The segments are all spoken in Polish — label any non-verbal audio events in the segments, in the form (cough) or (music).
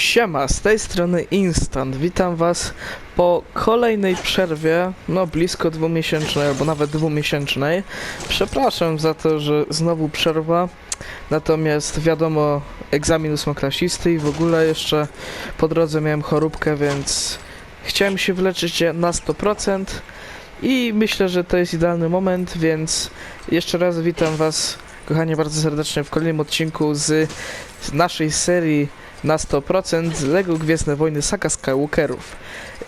Siema, z tej strony Instant. Witam was po kolejnej przerwie, no blisko dwumiesięcznej, albo nawet dwumiesięcznej. Przepraszam za to, że znowu przerwa, natomiast wiadomo, egzamin ósmoklasisty i w ogóle jeszcze po drodze miałem choróbkę, więc chciałem się wyleczyć na 100% i myślę, że to jest idealny moment, więc jeszcze raz witam was, kochani, bardzo serdecznie w kolejnym odcinku z naszej serii na 100% z LEGO Gwiezdne Wojny Saga Skywalkerów.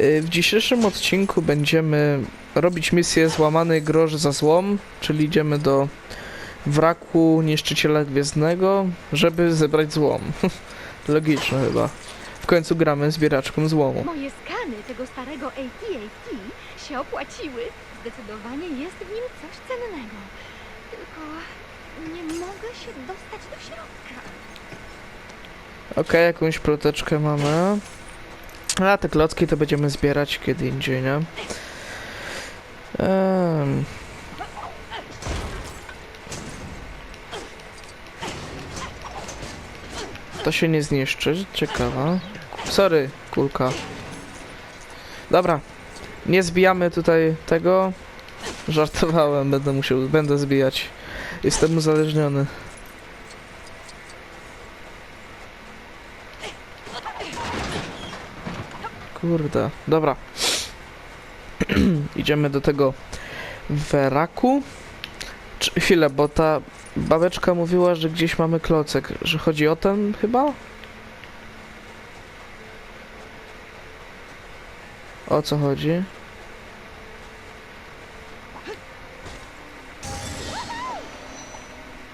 Y, W dzisiejszym odcinku będziemy robić misję Złamany Grosz za złom, czyli idziemy do wraku niszczyciela gwiezdnego, żeby zebrać złom. (laughs) Logiczne chyba. W końcu gramy zbieraczką złomu. Moje skany tego starego AT-AT się opłaciły. Zdecydowanie jest w nim coś cennego. Tylko nie mogę się dostać do środka. Okej, jakąś ploteczkę mamy. A te klocki to będziemy zbierać kiedy indziej, nie? Ehm. To się nie zniszczy, ciekawa. Sorry, kulka. Dobra, nie zbijamy tutaj tego. Żartowałem, będę musiał, będę zbijać. Jestem uzależniony. Kurde, dobra. (clears throat) Idziemy do tego weraku. Chwilę, bo ta babeczka mówiła, że gdzieś mamy klocek. Że chodzi o ten chyba? O co chodzi?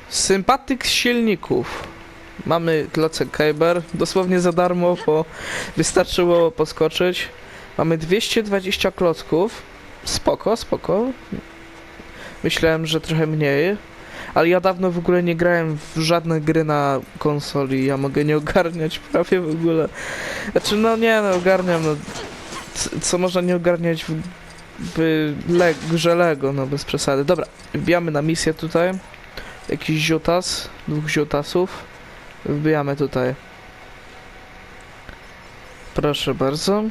Sympatyk z silników. Mamy klocek Kyber, dosłownie za darmo, bo wystarczyło poskoczyć. Mamy 220 klocków. Spoko, spoko. Myślałem, że trochę mniej. Ale ja dawno w ogóle nie grałem w żadne gry na konsoli. Ja mogę nie ogarniać prawie w ogóle. Znaczy, no nie, no ogarniam. No, co można nie ogarniać w, w le grze Lego, no bez przesady. Dobra, wbijamy na misję tutaj. Jakiś ziutas, dwóch ziutasów. Wbijamy tutaj. Proszę bardzo.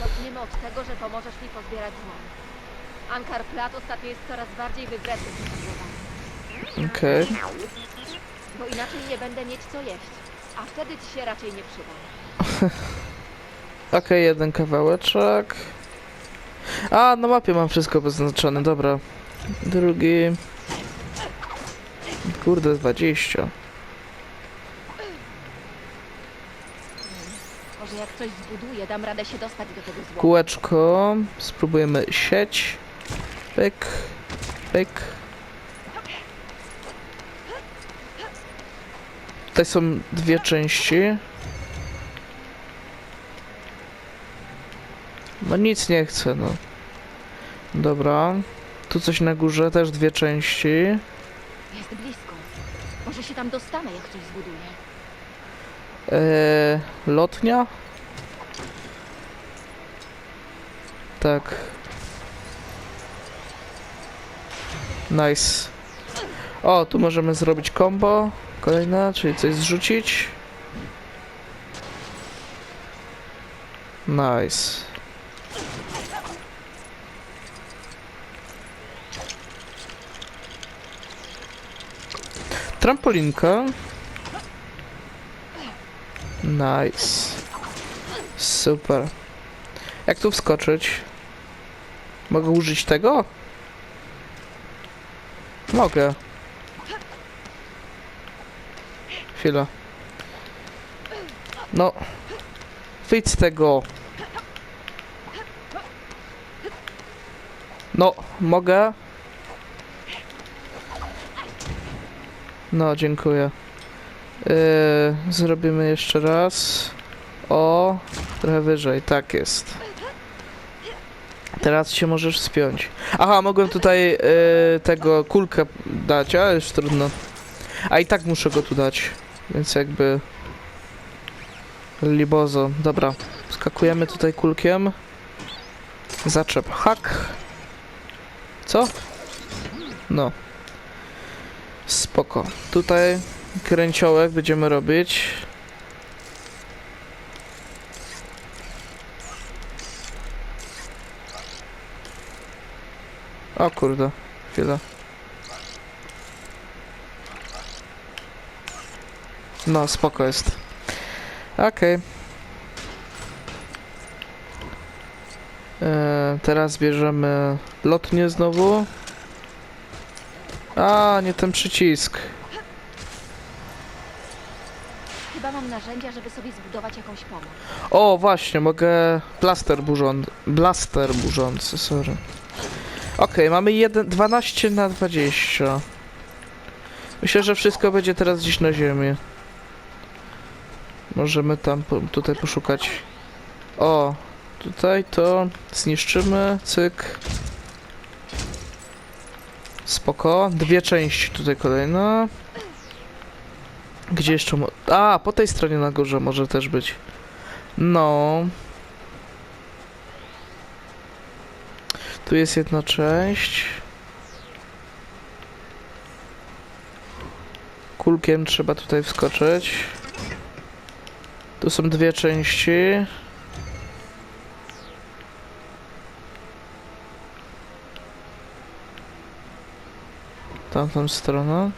Zaczniemy od tego, że pomożesz mi pozbierać złom. Ankar Plat ostatnio jest coraz bardziej wybredny w Okej. bo inaczej nie będę mieć co jeść, a wtedy ci się raczej nie przyda. (laughs) Okej, jeden kawałeczek. A, na mapie mam wszystko wyznaczone, dobra. Drugi. Kurde, 20. Może jak coś zbuduję, dam radę się dostać do tego. Kółeczko. Spróbujemy sieć. Pyk. Pyk. Tutaj są dwie części. No nic nie chcę, no. Dobra. Tu coś na górze, też dwie części. Jest blisko. Może się tam dostanę, jak coś zbuduję. Eee, lotnia? Tak. Nice. O, tu możemy zrobić combo. Kolejne, czyli coś zrzucić. Nice. Trampolinka. Nice. Super. Jak tu wskoczyć? Mogę użyć tego? Mogę. Chwila. No. Wyjdź z tego. No, mogę. No, dziękuję. Yy, zrobimy jeszcze raz. O, trochę wyżej, tak jest. Teraz się możesz spiąć. Aha, mogłem tutaj yy, tego kulkę dać, ale już trudno. A i tak muszę go tu dać, więc jakby... Libozo, dobra. Skakujemy tutaj kulkiem. Zaczep hak. Co? No. Spoko. Tutaj kręciołek będziemy robić. O kurde, chwila. No, spoko jest. Okej. Okay. Teraz bierzemy lotnie znowu. A, nie ten przycisk. Chyba mam narzędzia, żeby sobie zbudować jakąś pomoc. O, właśnie, mogę... Blaster burzący. Blaster burzący, sorry. Okej, mamy jeden, 12 na 20. Myślę, że wszystko będzie teraz gdzieś na ziemi. Możemy tam po, tutaj poszukać. O, tutaj to zniszczymy, cyk. Spoko. Dwie części tutaj kolejne. Gdzie jeszcze mo- A, po tej stronie na górze może też być. No. Tu jest jedna część. Kulkiem trzeba tutaj wskoczyć. Tu są dwie części. Tamtą stronę.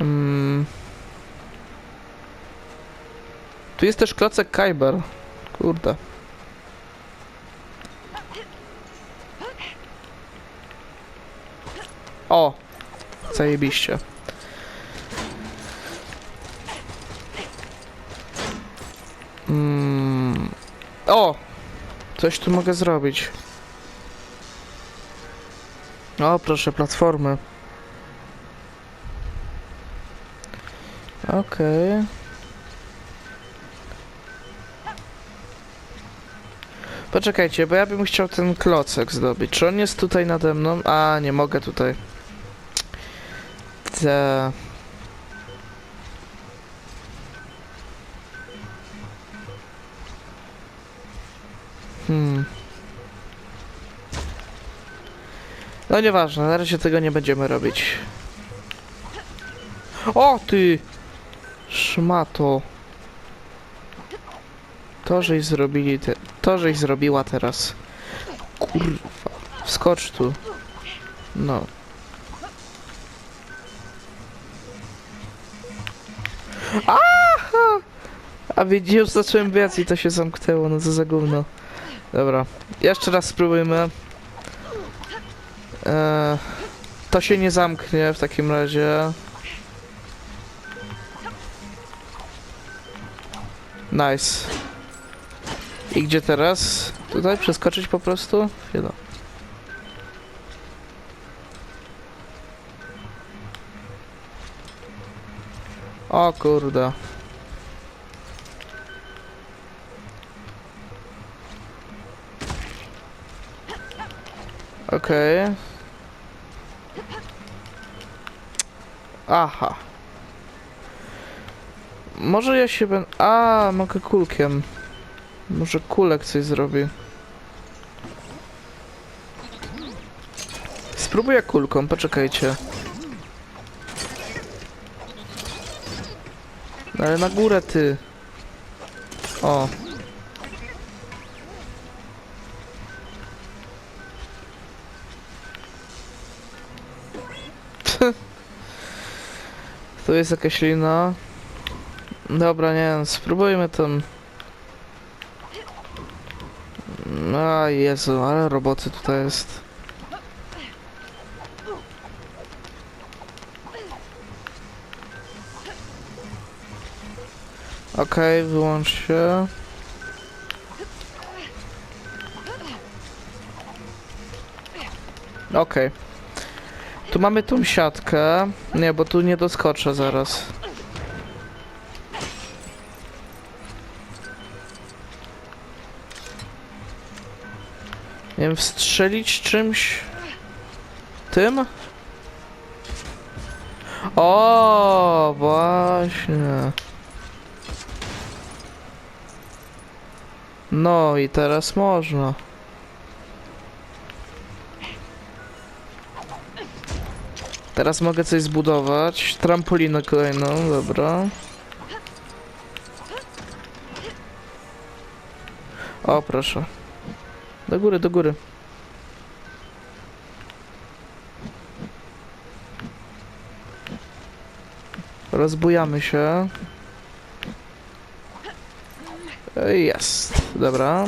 Mm. Tu jest też klocek Kyber. Kurde. O! Zajebiście. Mm. O! Coś tu mogę zrobić. O, proszę, platformy. Okej. Poczekajcie, bo ja bym chciał ten klocek zdobyć. Czy on jest tutaj nade mną? A, nie mogę tutaj. Te... Hmm. No nieważne, na razie tego nie będziemy robić. O ty! Szmato. To żeś zrobili te... To żeś zrobiła teraz. Kurwa. Wskocz tu. No. Aha! A widzisz, zacząłem biec i to się zamknęło, no co za gówno. Dobra, jeszcze raz spróbujmy. Eee, to się nie zamknie w takim razie. Nice. I gdzie teraz? Tutaj przeskoczyć po prostu? Chwila. O kurde. Okej. Aha. Może ja się będę... A, mogę kulkiem. Może kulek coś zrobi. Spróbuję kulką, poczekajcie. No Ale na górę ty. O. (laughs) Tu jest jakaś lina. Dobra, nie wiem, spróbujmy tam. A Jezu, ale roboty tutaj jest. Okej, wyłącz się. Okej. Tu mamy tą siatkę. Nie, bo tu nie doskoczę zaraz. Wiem, wstrzelić czymś? Tym? O, właśnie. No i teraz można. Teraz mogę coś zbudować. Trampolinę kolejną, dobra. O, proszę. Do góry, do góry. Rozbujamy się. Jest, dobra.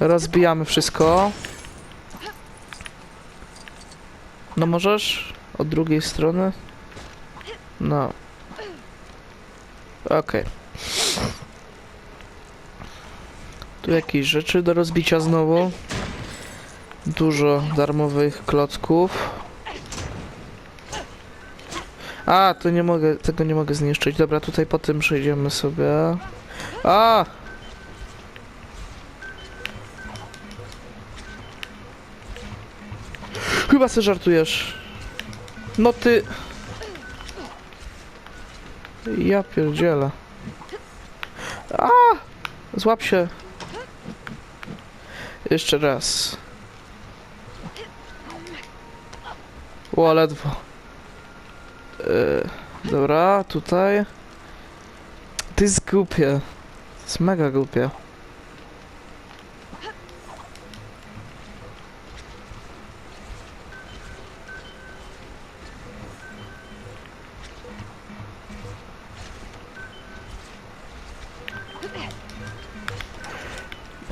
Rozbijamy wszystko. No możesz? Od drugiej strony? No. Okej. Okay. Tu jakieś rzeczy do rozbicia znowu. Dużo darmowych klocków. A, to nie mogę, tego nie mogę zniszczyć. Dobra, tutaj po tym przejdziemy sobie. A! Chyba se żartujesz. No ty... Ja pierdzielę. A! Złap się. Jeszcze raz. O, ledwo. Yy, dobra, tutaj. To jest głupie. To jest mega głupie.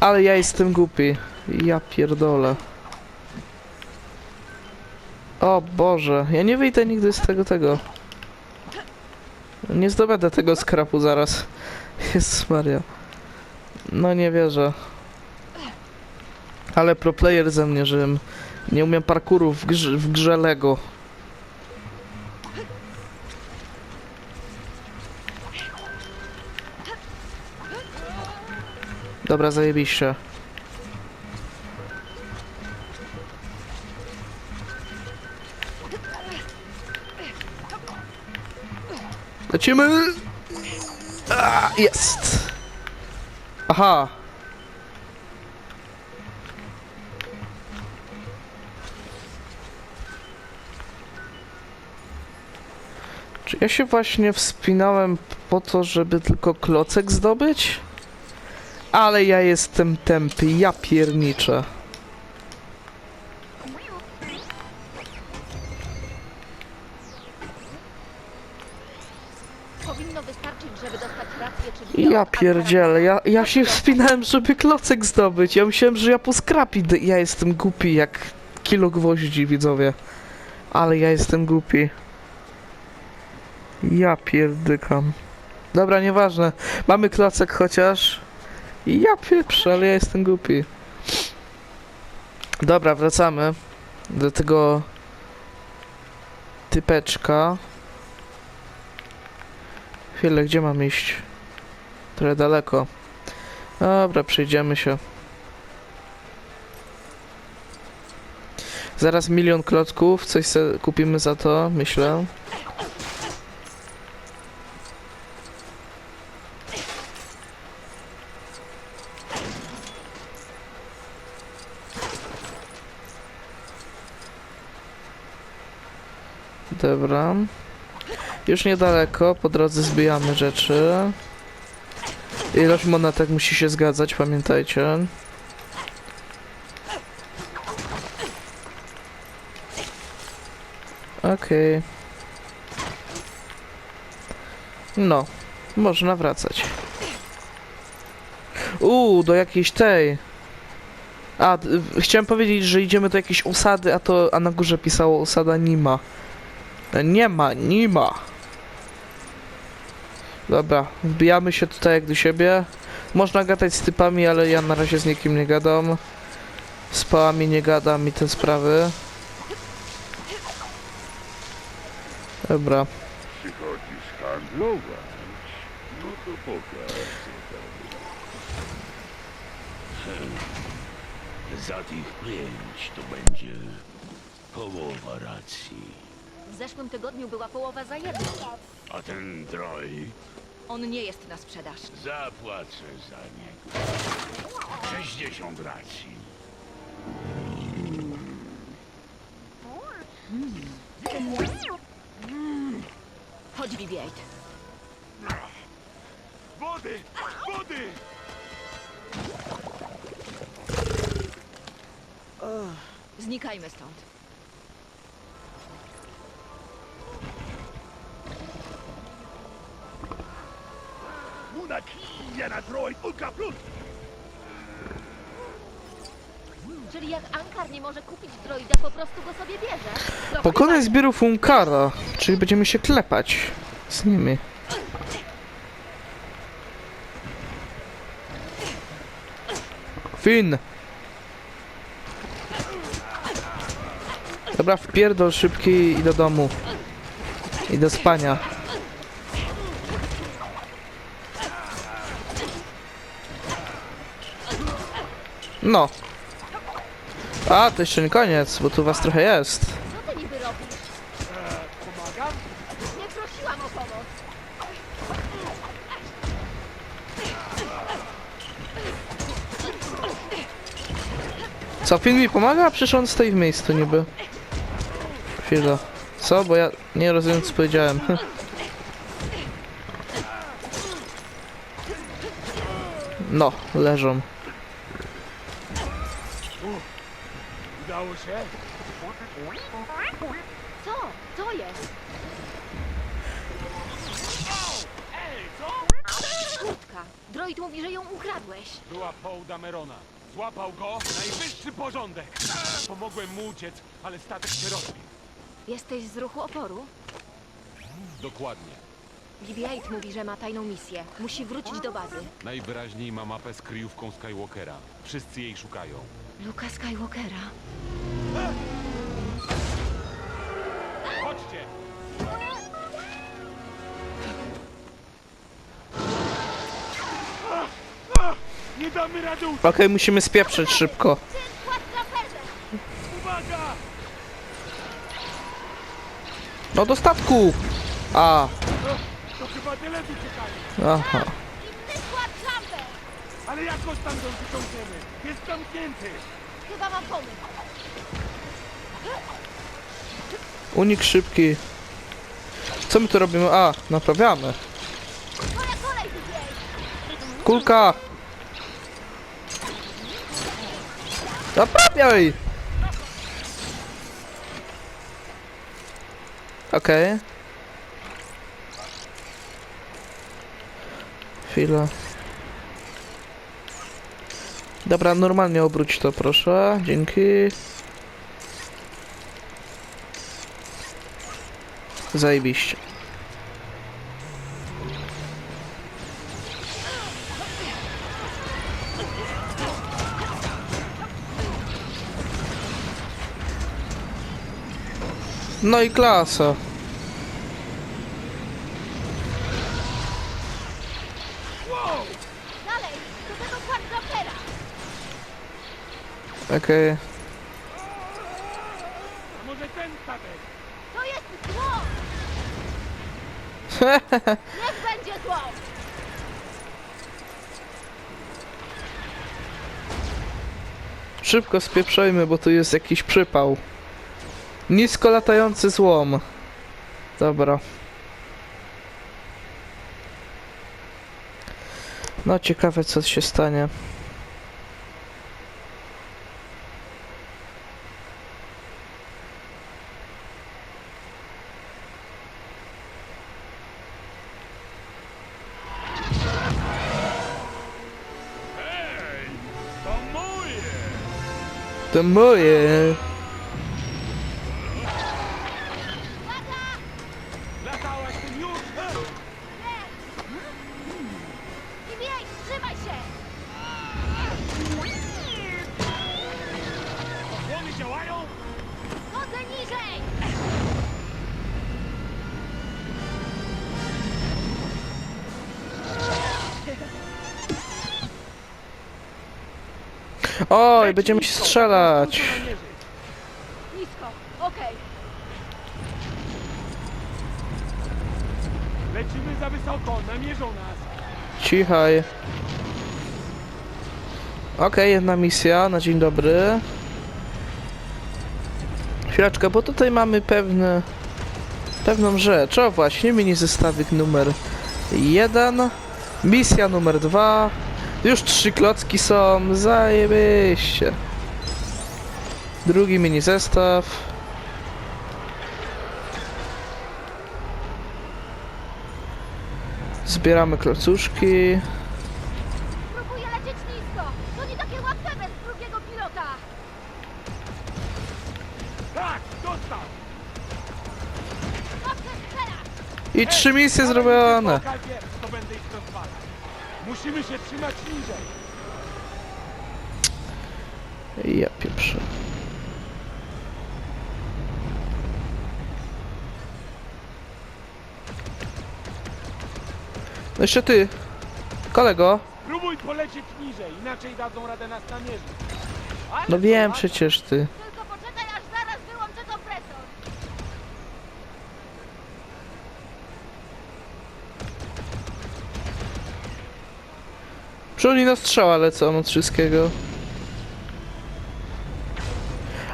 Ale ja jestem głupi. Ja pierdolę. O Boże, ja nie wyjdę nigdy z tego tego. Nie zdobędę tego skrapu zaraz. Jezus Maria. No nie wierzę. Ale pro player ze mnie, żebym nie umiem parkouru w w grze Lego. Dobra, zajebiście. Lecimy! A, jest! Aha! Czy ja się właśnie wspinałem po to, żeby tylko klocek zdobyć? Ale ja jestem tępy, ja pierniczę. Ja pierdzielę, ja, ja się wspinałem, żeby klocek zdobyć. Ja myślałem, że ja po skrapi. d- Ja jestem głupi jak kilo gwoździ, widzowie. Ale ja jestem głupi. Ja pierdykam. Dobra, nieważne. Mamy klocek chociaż. Ja pieprzę, ale ja jestem głupi. Dobra, wracamy do tego typeczka. Chwilę, gdzie mam iść? Trochę daleko. Dobra, przejdziemy się. Zaraz milion klocków, coś kupimy za to, myślę. Dobra. Już niedaleko, po drodze zbijamy rzeczy. Ilość monetek musi się zgadzać, pamiętajcie. Okej. No, można wracać. Uuu, do jakiejś tej. A, w- chciałem powiedzieć, że idziemy do jakiejś osady, a to, a na górze pisało osada Nima. Nie ma, nie ma. Dobra, wbijamy się tutaj jak do siebie. Można gadać z typami, ale ja na razie z nikim nie gadam. Z pałami nie gadam i te sprawy. Dobra. Przychodzisz handlować? No to. Za tych pięć to będzie połowa racji. W zeszłym tygodniu była połowa za jedną. A ten droj On nie jest na sprzedaż. zapłacę za niego. 60 racji. Chodź, BB-8. Wody! Wody! Znikajmy stąd. Na kija na droid Ulka Plus! Czyli jak Ankar nie może kupić droida, po prostu go sobie bierze. Pokonaj chyba- zbiorów Unkara, czyli będziemy się klepać z nimi. Fin! Dobra, wpierdol szybki i do domu. I do spania. No. A, to jeszcze nie koniec, bo tu was trochę jest. Co ty niby robisz? Pomagam? Nie prosiłam o pomoc. Co, Finn mi pomaga? Przecież on stoi w miejscu niby. Chwila. Co? Bo ja nie rozumiem co powiedziałem. (laughs) No, leżą. Się? Co? Co jest? Ej, co? Kurtka. Droid mówi, że ją ukradłeś. Była Paul Damerona. Złapał go, najwyższy porządek. Pomogłem mu uciec, ale statek się rozbił. Jesteś z ruchu oporu? Dokładnie. BB-8 mówi, że ma tajną misję. Musi wrócić do bazy. Najwyraźniej ma mapę z kryjówką Skywalkera. Wszyscy jej szukają. Luka Skywalkera. Chodźcie! Nie damy rady uciec! Okej, musimy spieprzyć szybko. Uwaga! No do statku! A, To chyba delety czekają. aha. Ale jak go stamtąd wyciągniemy? Jest zamknięty! Chyba mam pomysł. Unik szybki. Co my tu robimy? A, naprawiamy. Twoja kolej, BB-8. Kulka! Naprawiaj! Okej. Chwila. Dobra, normalnie obróć to proszę. Dzięki. Zajebiście. No i klasa. Dalej, do tego quadrupera. Okej. A może ten statek? To jest zło! Niech będzie zło! Szybko spieprzajmy, bo tu jest jakiś przypał. Nisko latający złom. Dobra. No ciekawe co się stanie. To moje. Oj, będziemy się strzelać. Nisko, okej. Lecimy za wysoko, namierzą nas. Cichaj. Okej, jedna misja na dzień dobry. Chwileczkę, bo tutaj mamy pewne, pewną rzecz. O właśnie, mini zestawik numer jeden. Misja numer dwa. Już trzy klocki są, zajebiście. Drugi mini zestaw. Zbieramy klocuszki. Próbuję lecieć nisko! To nie takie łatwe bez drugiego pilota! Tak, dostał! Dobrze strzelasz! I trzy misje zrobione. Musimy się trzymać niżej. Ja pieprzę. No jeszcze ty. Kolego. Próbuj polecieć niżej, inaczej dadzą radę nas namierzyć. Ale No wiem przecież ty. Oni na strzała lecą od wszystkiego.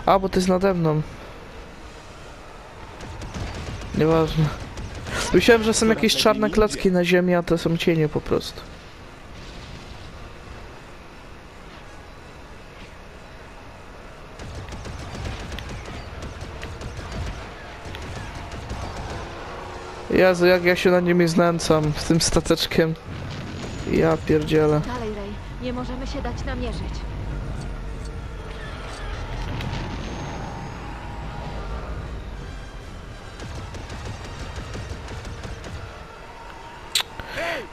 A, bo to jest nade mną. Nieważne. Myślałem, że są jakieś czarne klocki na ziemi, a to są cienie po prostu. Jezu, jak ja się na nimi znęcam z tym stateczkiem. Ja pierdzielę. Nie możemy się dać namierzyć.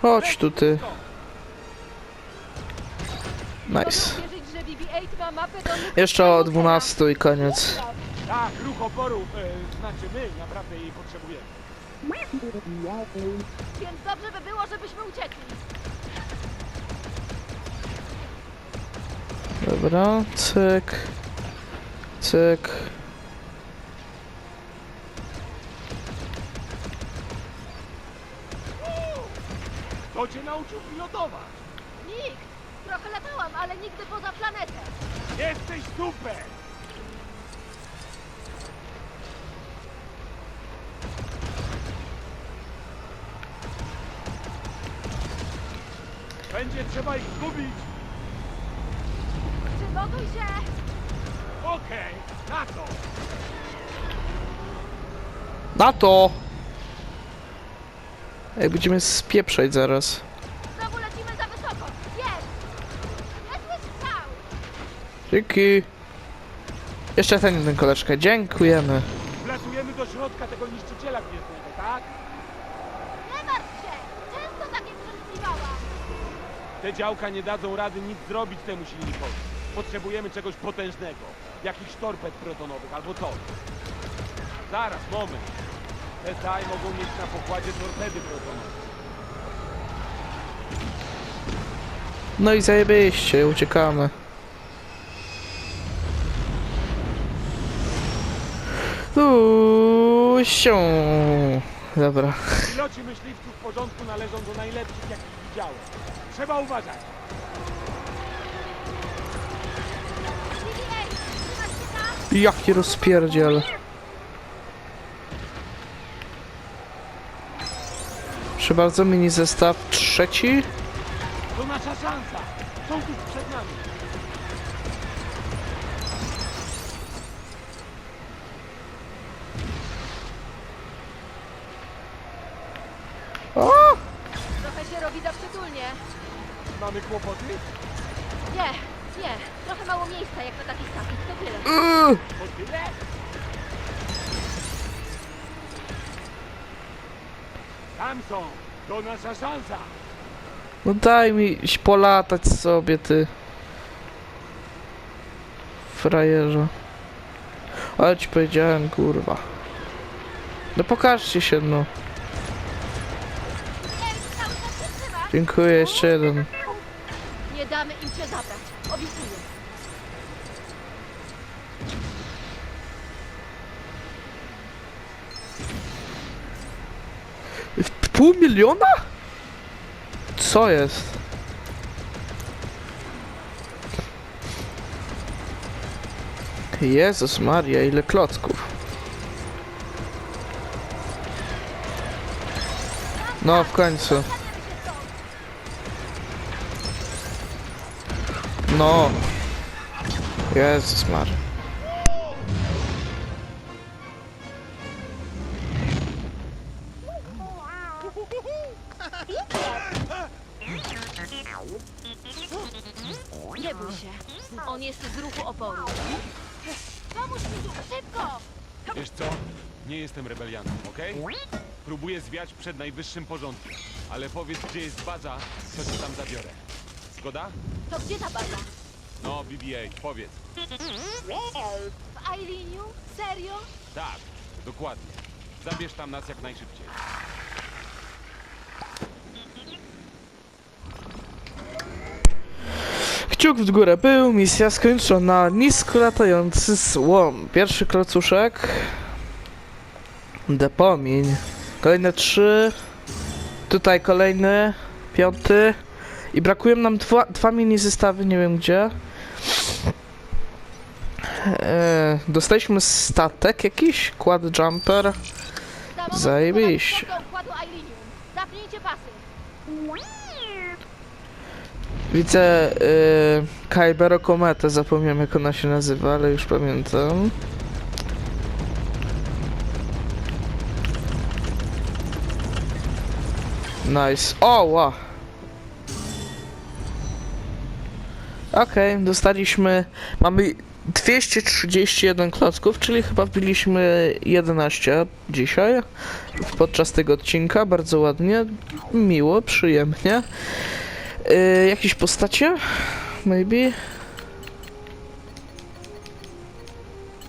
Chodź tu ty. Nice. Mogę wierzyć, że BB-8 ma mapę do Jeszcze o 12 i koniec. Tak, ruch oporu, e, znaczy my naprawdę jej potrzebujemy. Więc dobrze by było, żebyśmy uciekli. Dobra, cyk. Cyk. Kto cię nauczył pilotować? Nikt! Trochę latałam, ale nigdy poza planetę. Jesteś super! Będzie trzeba ich zgubić. Się! Okej, na to. Na to! Ej, będziemy spieprzać zaraz. Znowu lecimy za wysoko. Jest! Niezły strzał! Dzięki. Jeszcze ten jeden koleżka. Dziękujemy. Wlatujemy do środka tego niszczyciela gwiezdnego, tak? Nie martw się! Często takie przemyśliwałam. Te działka nie dadzą rady nic zrobić temu silnikowi. Potrzebujemy czegoś potężnego. Jakichś torped protonowych albo coś. Zaraz, moment. Te TAI mogą mieć na pokładzie torpedy protonowe. No i zajebiście, uciekamy. Uuu, sią. Dobra. Piloci myśliwców w porządku należą do najlepszych, jakich widziałem. Trzeba uważać. Jaki rozpierdziel. Proszę bardzo, mini zestaw trzeci. To nasza szansa. Są tuż przed nami. Tam są. To nasza szansa. No daj mi iść polatać sobie, ty. Frajerze. Ale ci powiedziałem, kurwa. No pokażcie się, no. Dziękuję, jeszcze jeden. Nie damy im cię zabrać. Obiecuję. Pół miliona? Co jest? Jezus Maria, ile klocków. No, w końcu. No. Jezus Maria. Oporu. Pomóż mi tu, szybko! Wiesz co? Nie jestem rebeliantem, okej? Próbuję zwiać przed najwyższym porządkiem. Ale powiedz, gdzie jest baza, to cię tam zabiorę. Zgoda? To gdzie ta baza? No, BB-8, powiedz. W Ailiniu? Serio? Tak, dokładnie. Zabierz tam nas jak najszybciej. Kciuk w górę był, misja skończona, nisko latający słom. Pierwszy klocuszek. Depomiń. Kolejne trzy. Tutaj kolejny, piąty. I brakuje nam dwa, dwa mini zestawy, nie wiem gdzie. Eee, dostaliśmy statek jakiś, quad jumper. Zajebiście. Zapnijcie pasy. Widzę yy, Kaibero zapomniałem jak ona się nazywa, ale już pamiętam. Nice. O, wow. Okej, dostaliśmy. Mamy 231 klocków, czyli chyba wbiliśmy 11 dzisiaj podczas tego odcinka. Bardzo ładnie, miło, przyjemnie. Y, jakieś postacie? Maybe?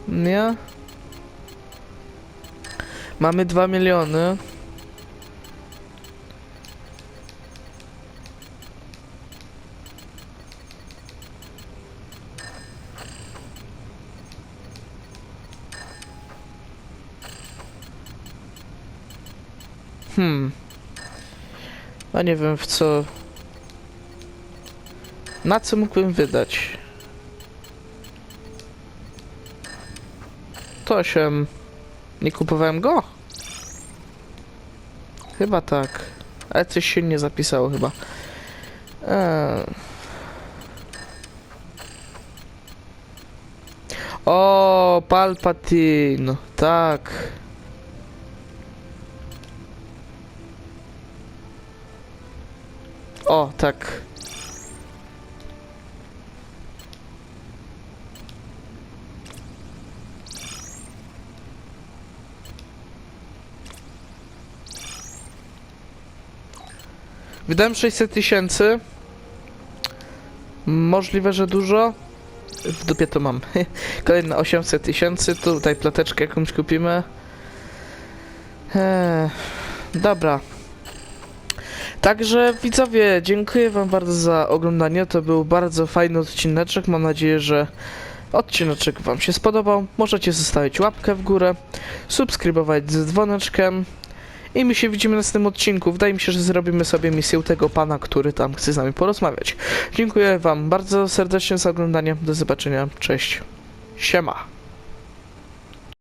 Nie? Mamy 2 miliony. Hmm. A nie wiem w co na co mógłbym wydać? To 8. Nie kupowałem go? Chyba tak. Ale coś się nie zapisało chyba. Eee. O, Palpatine. Tak. O, tak. Wydałem 600 tysięcy. Możliwe, że dużo. W dupie to mam. (laughs) Kolejne 800 tysięcy. Tutaj plateczkę jakąś kupimy. Eee, dobra. Także widzowie, dziękuję wam bardzo za oglądanie. To był bardzo fajny odcineczek. Mam nadzieję, że odcineczek wam się spodobał. Możecie zostawić łapkę w górę, subskrybować z dzwoneczkiem. I my się widzimy na następnym odcinku. Wydaje mi się, że zrobimy sobie misję tego pana, który tam chce z nami porozmawiać. Dziękuję wam bardzo serdecznie za oglądanie. Do zobaczenia. Cześć. Siema.